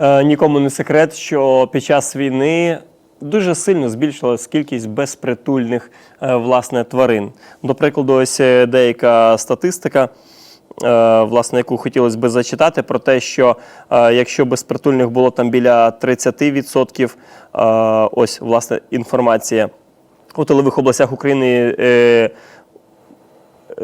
Е, Нікому не секрет, що під час війни дуже сильно збільшилась кількість безпритульних е, власне тварин. До прикладу, ось е, деяка статистика. Власне, яку хотілося би зачитати, про те, що якщо безпритульних було там біля 30%, е, ось власне інформація у тилових областях України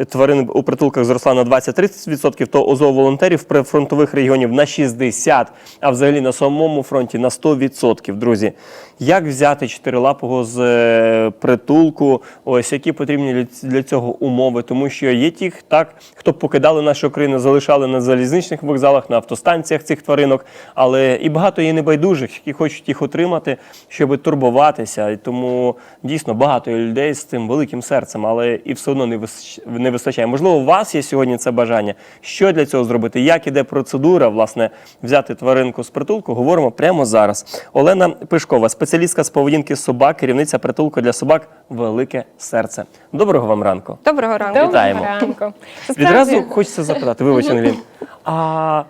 тварин у притулках зросла на 20-30%, то ОЗО волонтерів прифронтових регіонів на 60%, а взагалі на самому фронті на 100%. Друзі, як взяти чотирилапого з е, притулку? Ось які потрібні для- цього умови? Тому що є ті, так, хто покидали нашу країну, залишали на залізничних вокзалах, на автостанціях цих тваринок, але і багато є небайдужих, які хочуть їх отримати, щоб турбуватися. Тому дійсно багато людей з цим великим серцем, але і все одно не вис- не вистачає. Можливо, у вас є сьогодні це бажання. Що для цього зробити? Як іде процедура, власне, взяти тваринку з притулку? Говоримо прямо зараз. Олена Пишкова, спеціалістка з поведінки собак, керівниця притулку для собак Велике серце. Доброго вам ранку. Доброго ранку. Доброго Вітаємо. ранку. Відразу хочеться запитати, вибачте, а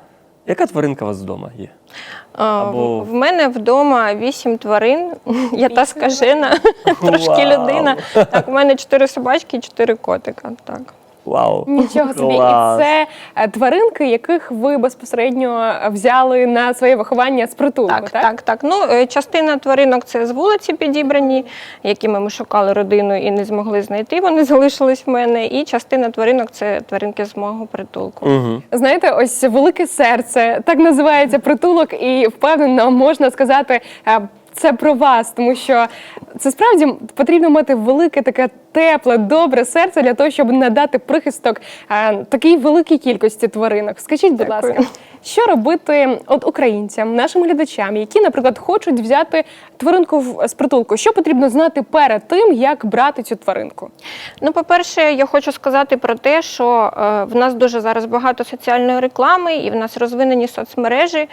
яка тваринка у вас вдома є? А, Або- В мене вдома вісім тварин. Я та скажена, трошки людина. Так, у мене чотири собачки і чотири котика. Так. Вау! Нічого собі. Клас. І це е, тваринки, яких ви безпосередньо взяли на своє виховання з притулку, Так, так? так, так. Ну, е, частина тваринок це з вулиці підібрані, якими ми шукали родину і не змогли знайти. Вони залишились в мене. І частина тваринок це тваринки з мого притулку. Угу. Знаєте, ось велике серце, так називається притулок, і впевнено можна сказати. е, Це про вас, тому що це справді потрібно мати велике таке тепле, добре серце для того, щоб надати прихисток е, такій великій кількості тваринок. Скажіть, будь Дякую. ласка, що робити от українцям, нашим глядачам, які, наприклад, хочуть взяти тваринку в- з притулку? Що потрібно знати перед тим, як брати цю тваринку? Ну, по-перше, я хочу сказати про те, що е, в нас дуже зараз багато соціальної реклами, і в нас розвинені соцмережі,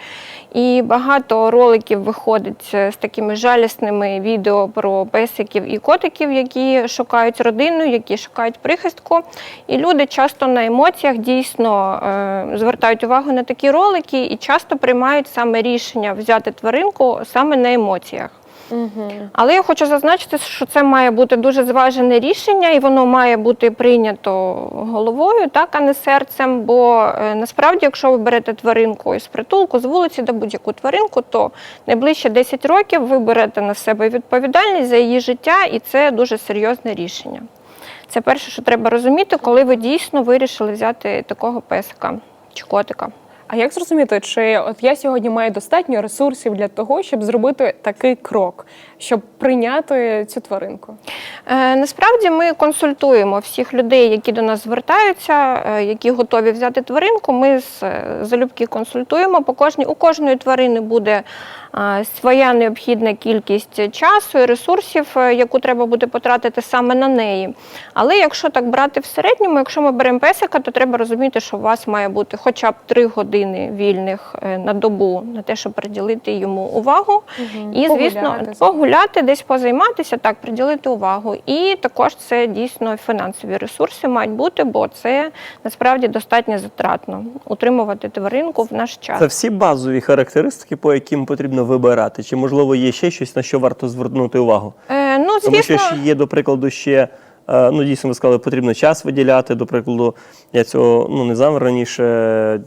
і багато роликів виходить е, з такими жалісними відео про песиків і котиків, які шукають родину, які шукають прихистку. І люди часто на емоціях дійсно е, звертають увагу на такі ролики і часто приймають саме рішення взяти тваринку саме на емоціях. Але я хочу зазначити, що це має бути дуже зважене рішення, і воно має бути прийнято головою, так, а не серцем. Бо е, насправді, якщо ви берете тваринку із притулку, з вулиці до будь-яку тваринку, то найближче 10 років ви берете на себе відповідальність за її життя, і це дуже серйозне рішення. Це перше, що треба розуміти, коли ви дійсно вирішили взяти такого песика чи котика. А як зрозуміти, чи от я сьогодні маю достатньо ресурсів для того, щоб зробити такий крок, щоб прийняти цю тваринку? Е, Насправді ми консультуємо всіх людей, які до нас звертаються, е, які готові взяти тваринку. Ми з е, залюбки консультуємо. По кожній у кожної тварини буде своя необхідна кількість часу і ресурсів, е, яку треба буде потратити саме на неї. Але якщо так брати в середньому, якщо ми беремо песика, то треба розуміти, що у вас має бути хоча б 3 години вільних е, на добу на те, щоб приділити йому увагу. І, звісно, Погуляти. погуляти, десь позайматися, так, приділити увагу. І також це дійсно фінансові ресурси мають бути, бо це насправді достатньо затратно утримувати тваринку в наш час. Це всі базові характеристики, по яким потрібно вибирати. Чи можливо є ще щось, на що варто звернути увагу? Е, ну, Тому що ж є, до прикладу, ще. е, Ну, дійсно, ви сказали, потрібно час виділяти. До прикладу, я цього ну, не знав раніше,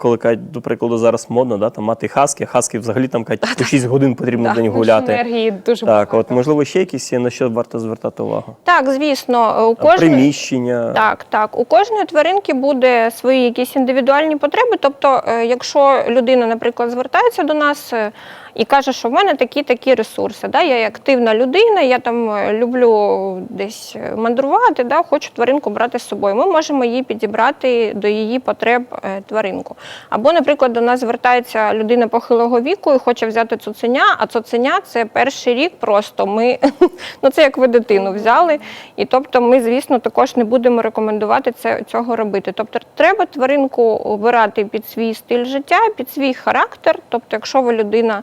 коли кажуть, до прикладу, зараз модно, да, там мати хаски, хаски взагалі там кажуть, по 6 годин потрібно в Так, день гуляти. енергії дуже Так, багато. от можливо, ще якісь є, на що варто звертати увагу. так, звісно, у А, кожної Приміщення. Так, так. У кожної тваринки буде свої якісь індивідуальні потреби. Тобто, е, якщо людина, наприклад, звертається до нас е, і каже, що в мене такі такі ресурси, да, я активна людина, я там е, люблю десь е, мандрувати, да, хочу тваринку брати з собою. Ми можемо їй підібрати до її потреб е, тваринку. Або, наприклад, до нас звертається людина похилого віку і хоче взяти цуценя, а цуценя це перший рік просто ми ну це як ви дитину взяли. І тобто ми, звісно, також не будемо рекомендувати це цього робити. Тобто треба тваринку обирати під свій стиль життя, під свій характер. Тобто, якщо ви людина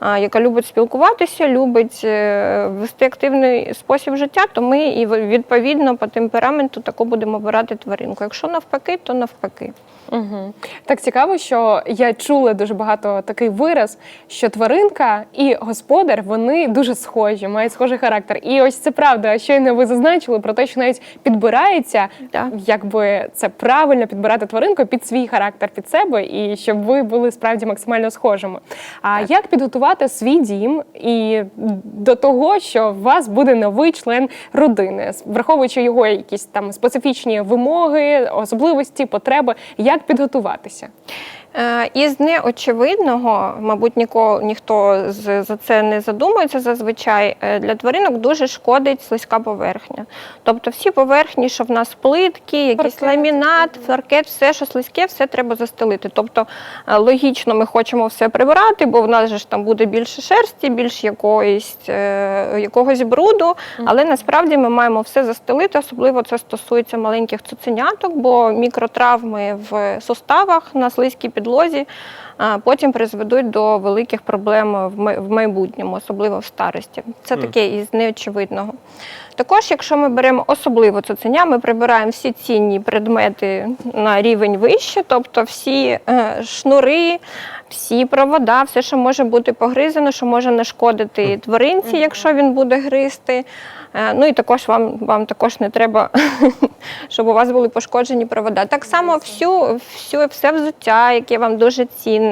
яка любить спілкуватися, любить е, вести активний спосіб життя, то ми і відповідно по темпераменту таку будемо обирати тваринку. Якщо навпаки, то навпаки. Угу. Так цікаво, що я чула дуже багато такий вираз, що тваринка і господар вони дуже схожі, мають схожий характер. І ось це правда. Щойно ви зазначили про те, що навіть підбирається, Так. якби це правильно підбирати тваринку під свій характер, під себе, і щоб ви були справді максимально схожими. А як підготувати свій дім і до того, що у вас буде новий член родини, враховуючи його якісь там специфічні вимоги, особливості, потреби, як підготуватися? Е, Із неочевидного, мабуть, нікого ніхто за це не задумується зазвичай. е, Для тваринок дуже шкодить слизька поверхня. Тобто всі поверхні, що в нас плитки, якийсь Паркет. ламінат, паркет, все, що слизьке, все треба застелити. Тобто е, логічно ми хочемо все прибирати, бо в нас же ж там буде більше шерсті, більш якоїсь, якогось бруду. Але насправді ми маємо все застелити, особливо це стосується маленьких цуценяток, бо мікротравми в суставах на слизькій підлозі потім призведуть до великих проблем в майбутньому, особливо в старості. Це таке із неочевидного. Також, якщо ми беремо особливо цуценя, ми прибираємо всі цінні предмети на рівень вище, тобто всі е, шнури, всі провода, все, що може бути погризено, що може нашкодити тваринці, якщо він буде гризти. Е, Ну і також вам, вам також не треба, щоб у вас були пошкоджені провода. Так само всю, всю, все взуття, яке вам дуже цінне,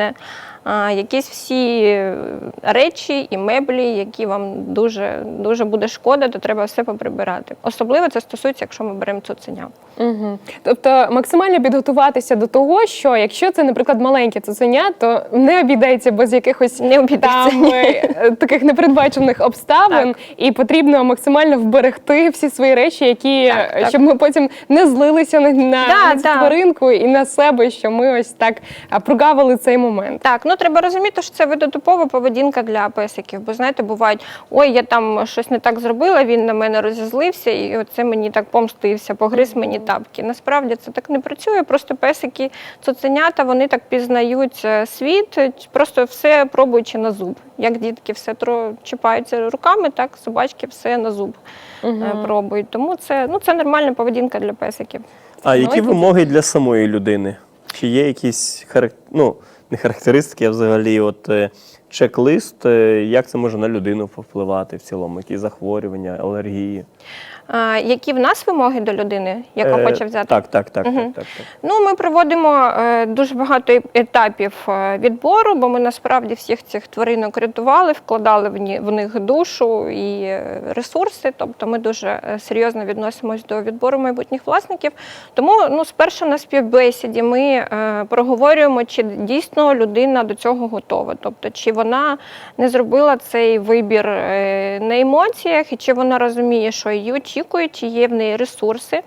а, якісь всі е, речі і меблі, які вам дуже, дуже буде шкода, то треба все поприбирати. Особливо це стосується, якщо ми беремо цуценя. Угу. Тобто максимально підготуватися до того, що якщо це, наприклад, маленьке цуценя, то не обійдеться без якихось Не обійдеться, там е, таких непередбачених обставин, і потрібно максимально вберегти всі свої речі, які Так, е, так. щоб ми потім не злилися на, на, Да, на цю да. тваринку і на себе, що ми ось так а, прогавили цей момент. Так, ну треба розуміти, що це видотипова поведінка для песиків. Бо знаєте, бувають, ой, я там щось не так зробила, він на мене розізлився, і оце мені так помстився, погриз мені тапки. Насправді це так не працює. Просто песики, цуценята, вони так пізнають е, світ, просто все пробуючи на зуб. Як дітки все тро чіпаються руками, так собачки все на зуб е, пробують. Тому це ну це нормальна поведінка для песиків. А які Давайте. вимоги для самої людини? Чи є якісь харак... ну, не характеристики, а взагалі от, е, чек-лист, як це може на людину повпливати в цілому? Які захворювання, алергії? Які в нас вимоги до людини, яка Е, хоче взяти? Так, так, так, Мгм. так, так, так. Ну, ми проводимо е, дуже багато етапів е, відбору, бо ми насправді всіх цих тваринок рятували, вкладали в, ні, в них душу і е, ресурси. Тобто ми дуже серйозно відносимось до відбору майбутніх власників. Тому ну, спершу на співбесіді ми проговорюємо, чи дійсно людина до цього готова. Тобто, чи вона не зробила цей вибір на емоціях, і чи вона розуміє, що її очікують, чи є в неї ресурси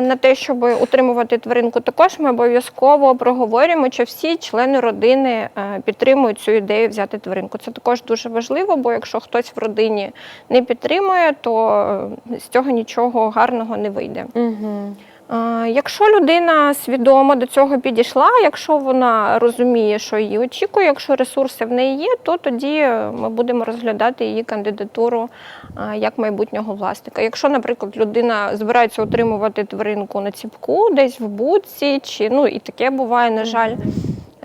на те, щоб утримувати тваринку, також ми обов'язково проговорюємо, чи всі члени родини е, підтримують цю ідею взяти тваринку. Це також дуже важливо, бо якщо хтось в родині не підтримує, то е, з цього нічого гарного не вийде. Угу. А, Якщо людина свідомо до цього підійшла, якщо вона розуміє, що її очікує, якщо ресурси в неї є, то тоді е, ми будемо розглядати її кандидатуру як майбутнього власника. Якщо, наприклад, людина збирається утримувати тваринку на ціпку, десь в будці, чи ну і таке буває, на жаль,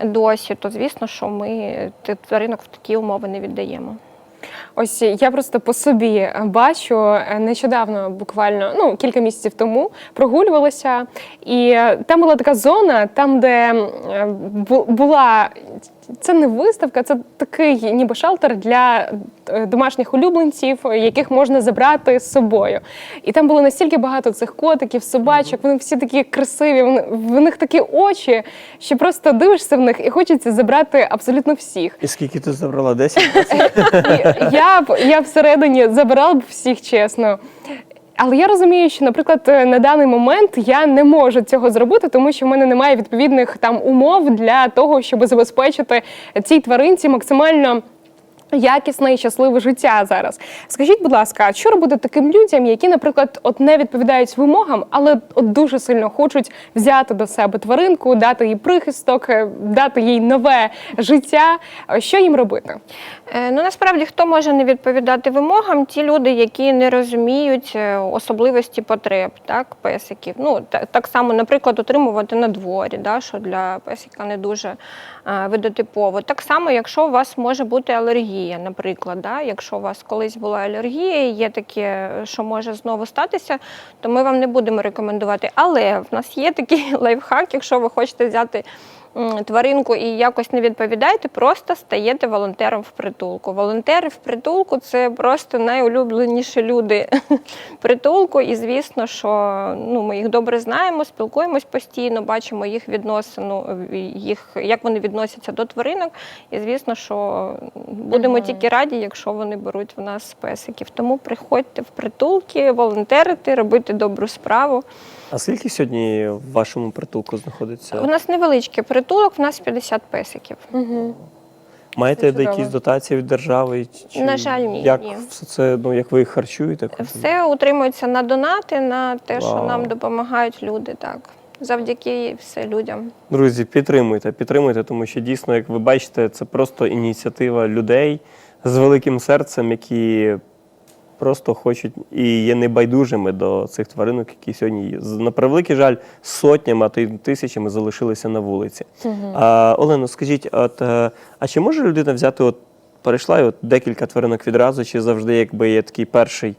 досі, то звісно, що ми тваринок в такі умови не віддаємо. Ось я просто по собі бачу е, нещодавно, буквально ну кілька місяців тому прогулювалася, і е, там була така зона, там, де е, була. Це не виставка, це такий ніби шелтер для е, домашніх улюбленців, яких можна забрати з собою. І там було настільки багато цих котиків, собачок, вони всі такі красиві, вони- в них такі очі, що просто дивишся в них і хочеться забрати абсолютно всіх. І скільки ти забрала? 10? І Я б я всередині забирала б всіх чесно. Але я розумію, що, наприклад, на даний момент я не можу цього зробити, тому що в мене немає відповідних там умов для того, щоб забезпечити цій тваринці максимально якісне і щасливе життя зараз. Скажіть, будь ласка, що робити таким людям, які, наприклад, от не відповідають вимогам, але от дуже сильно хочуть взяти до себе тваринку, дати їй прихисток, е, дати їй нове життя? Що їм робити? Е, Ну насправді хто може не відповідати вимогам? Ті люди, які не розуміють е, особливості потреб, так, песиків. Ну та- так само, наприклад, утримувати на дворі, да, що для песика не дуже видотипово. Так само, якщо у вас може бути алергія, наприклад, да, якщо у вас колись була алергія, і є таке, що може знову статися, то ми вам не будемо рекомендувати. Але в нас є такий лайфхак, якщо ви хочете взяти тваринку і якось не відповідаєте, просто стаєте волонтером в притулку. Волонтери в притулку це просто найулюбленіші люди притулку. І звісно, що ну, ми їх добре знаємо, спілкуємось постійно, бачимо їх відносину, їх, як вони відносяться до тваринок. І звісно, що будемо Мгм. тільки раді, якщо вони беруть в нас песиків. Тому приходьте в притулки, волонтерити, робити добру справу. А скільки сьогодні в вашому притулку знаходиться? У нас невеличкий притулок, в нас 50 песиків. Угу. Маєте Це чудово. якісь дотації від держави? Чи На жаль, ні, Як ні. все це, ну як ви їх харчуєте? Все утримується на донати, на те, що Вау. нам допомагають люди. Так, завдяки все людям. Друзі, підтримуйте, підтримуйте, тому що дійсно, як ви бачите, це просто ініціатива людей з великим серцем, які просто хочуть і є небайдужими до цих тваринок, які сьогодні з- на превеликий жаль сотнями, а то й тисячами залишилися на вулиці. А, Олено, скажіть, от, е, а чи може людина взяти, от перейшла і от декілька тваринок відразу, чи завжди якби є такий перший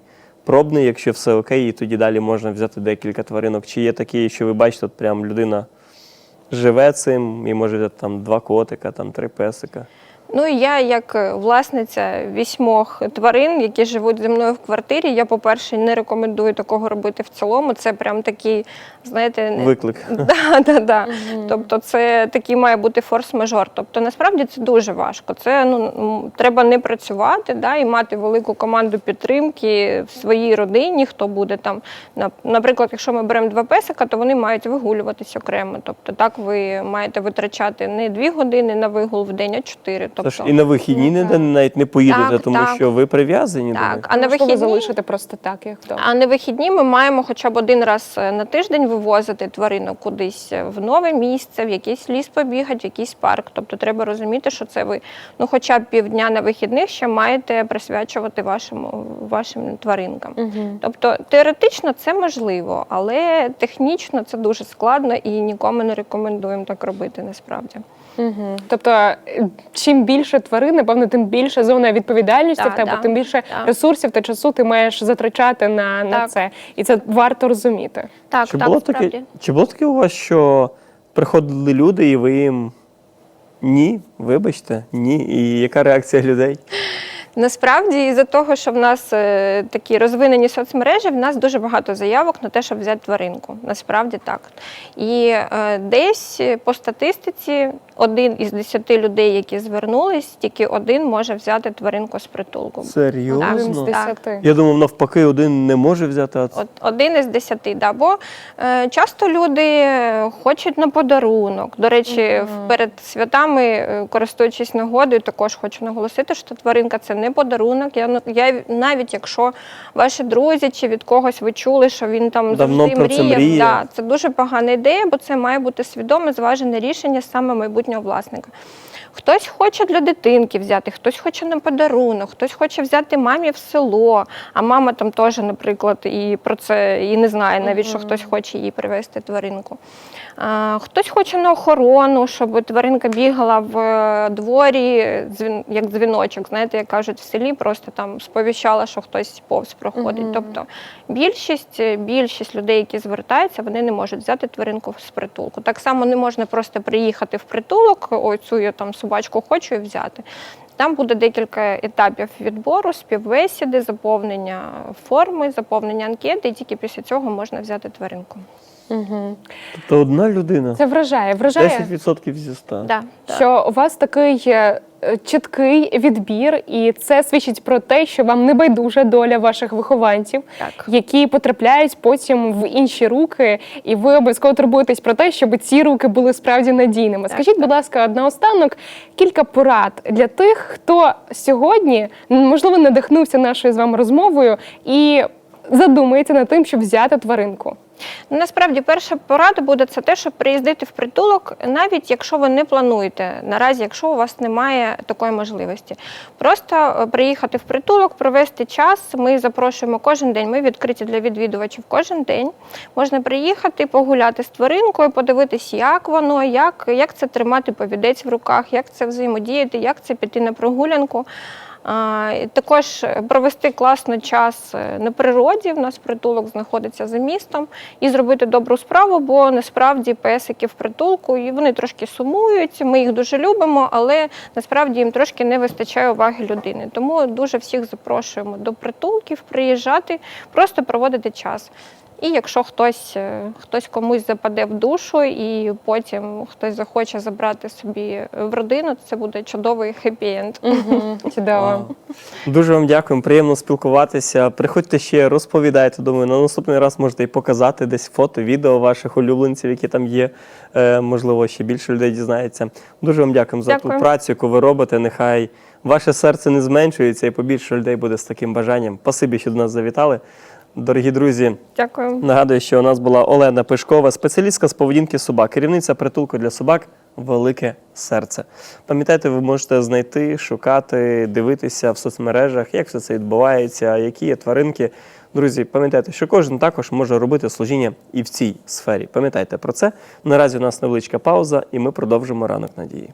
пробний, якщо все окей, і тоді далі можна взяти декілька тваринок? Чи є такі, що ви бачите, от прям людина живе цим і може взяти там два котика, там три песика? Ну і я, як е, власниця вісьмох тварин, які живуть зі мною в квартирі, я, по-перше, не рекомендую такого робити в цілому. Це прям такий, знаєте, не- Виклик. Да, да, да. Тобто це такий має бути форс-мажор. Тобто насправді це дуже важко. Це ну треба не працювати, да, і мати велику команду підтримки в своїй родині. Хто буде там, на- наприклад, якщо ми беремо два песика, то вони мають вигулюватись окремо. Тобто так ви маєте витрачати не дві години на вигул в день, а чотири. Тобто, Тож і на вихідні Ну, ніде навіть не поїдете, Так, тому так. що ви прив'язані до Так, них. а на вихідні залишити просто так, як вдома. А на вихідні ми маємо хоча б один раз е, на тиждень вивозити тварину кудись е, в нове місце, в якийсь ліс побігати, в якийсь парк. Тобто треба розуміти, що це ви ну хоча б півдня на вихідних ще маєте присвячувати вашим, вашим тваринкам. Угу. Тобто теоретично це можливо, але технічно це дуже складно і нікому не рекомендуємо так робити насправді. Угу. Тобто, е, чим більше тварин, напевно, тим більше зона відповідальності Да, в тебе, да, тим більше да. ресурсів та часу ти маєш затрачати на, на Так. це. І це варто розуміти. Так, Чи так, було справді. таке, чи було таке у вас, що приходили люди, і ви їм ні, вибачте, ні. І яка реакція людей? Насправді, із-за того, що в нас е, такі розвинені соцмережі, в нас дуже багато заявок на те, щоб взяти тваринку. Насправді так. І е, десь по статистиці один із десяти людей, які звернулись, тільки один може взяти тваринку з притулку. Серйозно? Так. десяти. Я думав, навпаки, один не може взяти, а От один із десяти, да. бо е, часто люди е, хочуть на подарунок. До речі, Мгм. перед святами, користуючись нагодою, також хочу наголосити, що тваринка це не подарунок. Я, ну, я навіть якщо ваші друзі чи від когось ви чули, що він там Давно завжди про це мріяв, мріяв. Да, це дуже погана ідея, бо це має бути свідоме, зважене рішення саме майбутнього власника. Хтось хоче для дитинки взяти, хтось хоче на подарунок, хтось хоче взяти мамі в село, а мама там теж, наприклад, і про це і не знає навіть, що хтось хоче їй привезти тваринку. А, хтось хоче на охорону, щоб тваринка бігала в е, дворі, як дзвіночок, знаєте, як кажуть в селі, просто там сповіщала, що хтось повз проходить. Мгм. Тобто більшість, більшість людей, які звертаються, вони не можуть взяти тваринку з притулку. Так само не можна просто приїхати в притулок, ой, цю я там собачку хочу і взяти. Там буде декілька етапів відбору, співбесіди, заповнення форми, заповнення анкети, і тільки після цього можна взяти тваринку. Угу. тобто одна людина. Це вражає. Вражає, 10% зі 100. Да, да. що у вас такий е, чіткий відбір, і це свідчить про те, що вам не байдужа доля ваших вихованців, Так. які потрапляють потім в інші руки, і ви обов'язково турбуєтесь про те, щоб ці руки були справді надійними. Так, Скажіть, будь ласка, наостанок кілька порад для тих, хто сьогодні можливо надихнувся нашою з вами розмовою і задумається над тим, щоб взяти тваринку. Ну, Насправді, перша порада буде це те, щоб приїздити в притулок, навіть якщо ви не плануєте наразі, якщо у вас немає такої можливості. Просто е, приїхати в притулок, провести час. Ми запрошуємо кожен день. Ми відкриті для відвідувачів кожен день. Можна приїхати, погуляти з тваринкою, подивитись, як воно, як, як це тримати повідець в руках, як це взаємодіяти, як це піти на прогулянку. Також провести класно час е, на природі. В нас притулок знаходиться за містом, і зробити добру справу, бо насправді песики в притулку і вони трошки сумують. Ми їх дуже любимо, але насправді їм трошки не вистачає уваги людини. Тому дуже всіх запрошуємо до притулків приїжджати, просто проводити час. І якщо хтось, е, хтось комусь западе в душу, і потім хтось захоче забрати собі в родину, то це буде чудовий хеппі-енд. Чудово. Дуже вам дякуємо, приємно спілкуватися. Приходьте ще, розповідайте. Думаю, на наступний раз можете і показати десь фото, відео ваших улюбленців, які там є. Е, можливо, ще більше людей дізнається. Дуже вам дякуємо за Дякую. ту працю, яку ви робите. Нехай ваше серце не зменшується і побільше людей буде з таким бажанням. Спасибі, що до нас завітали. Дорогі друзі, Дякую. Нагадую, що у нас була Олена Пишкова, спеціалістка з поведінки собак, керівниця притулку для собак Велике серце. Пам'ятайте, ви можете знайти, шукати, дивитися в соцмережах, як все це відбувається, які є тваринки. Друзі, пам'ятайте, що кожен також може робити служіння і в цій сфері. Пам'ятайте про це. Наразі у нас невеличка пауза, і ми продовжимо ранок надії.